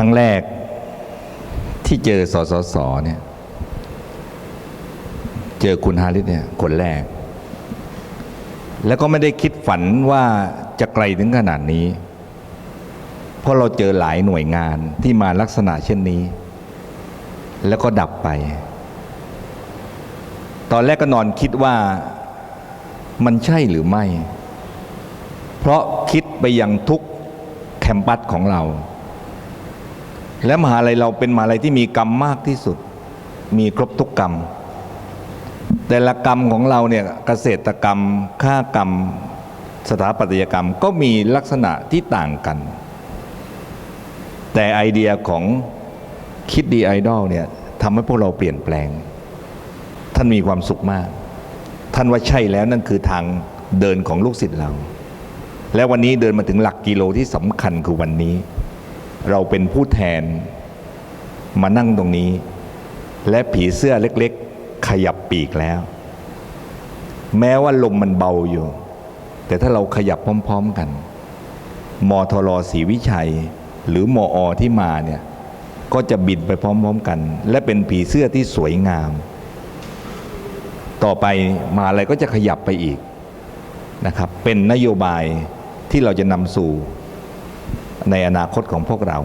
ครั้งแรกที่เจอสสสเนี่ยเจอคุณฮาริสเนี่ยคนแรก แล้วก็ไม่ได้คิดฝันว่าจะไกลถึงขนาดนี้ เพราะเราเจอหลายหน่วยงานที่มาลักษณะเช่นนี้ แล้วก็ดับไป ตอนแรกก็นอนคิดว่ามันใช่หรือไม่ เพราะคิดไปยังทุกแคมปัสของเรา และมหาลัยเราเป็นมหาลัยที่มีกรรมมากที่สุด มีครบทุกกรรม แต่ละกรรมของเราเนี่ยเกษตรกรรมค่ากรรม สถาปัตยกรรมก็มีลักษณะที่ต่างกัน แต่ไอเดียของคิดดีไอดอลเนี่ยทำให้พวกเราเปลี่ยนแปลง ท่านมีความสุขมาก ท่านว่าใช่แล้วนั่นคือทางเดินของลูกศิษย์เรา และวันนี้เดินมาถึงหลักกิโลที่สำคัญคือวันนี้ เราเป็นผู้แทนมานั่งตรงนี้ และผีเสื้อเล็กๆ ขยับปีกแล้ว แม้ว่าลมมันเบาอยู่ แต่ถ้าเราขยับพร้อม ๆกัน มทรศรีวิชัย หรือมออที่มาเนี่ยก็จะบินไปพร้อม ๆ กัน และเป็นผีเสื้อที่สวยงาม ต่อไปมาอะไรก็จะขยับไปอีกนะครับ เป็นนโยบายที่เราจะนำสู่ ในอนาคตของพวกเรา